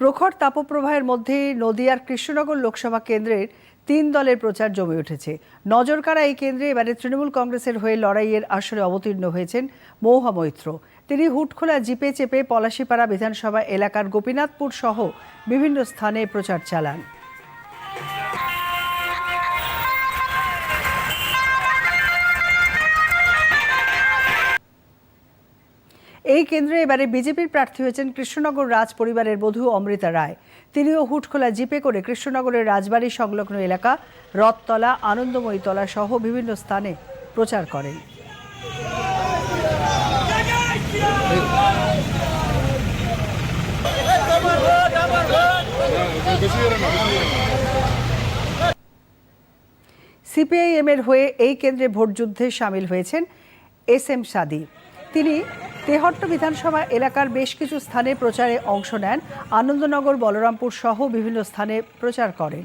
প্রখর তাপপ্রবাহের মধ্যে নদিয়ার কৃষ্ণনগর লোকসভা কেন্দ্রের তিন দলের প্রচার জমে উঠেছে। নজরকাড়া এই কেন্দ্রে এবারে তৃণমূল কংগ্রেসের হয়ে লড়াইয়ের আসরে অবতীর্ণ হয়েছেন মৌহা মৈত্র। তিনি হুটখোলা, জিপে চেপে পলাশিপাড়া বিধানসভা এলাকার গোপীনাথপুর সহ বিভিন্ন স্থানে প্রচার চালান। এই কেন্দ্রে এবারে বিজেপির প্রার্থী হয়েছেন কৃষ্ণনগর রাজ পরিবারের বধূ অমৃতা রায়। তিনিও হুটখোলা জিপে করে কৃষ্ণনগরের রাজবাড়ি সংলগ্ন এলাকা রথতলা আনন্দময়ীতলা সহ বিভিন্ন স্থানে প্রচার করেন। সিপিআইএম এর হয়ে এই কেন্দ্রে ভোটযুদ্ধে সামিল হয়েছেন এস এম সাদি। তিনি তেহট্ট বিধানসভা এলাকার বেশ কিছু স্থানে প্রচারে অংশ নেন আনন্দনগর, বলরামপুর সহ বিভিন্ন স্থানে প্রচার করেন।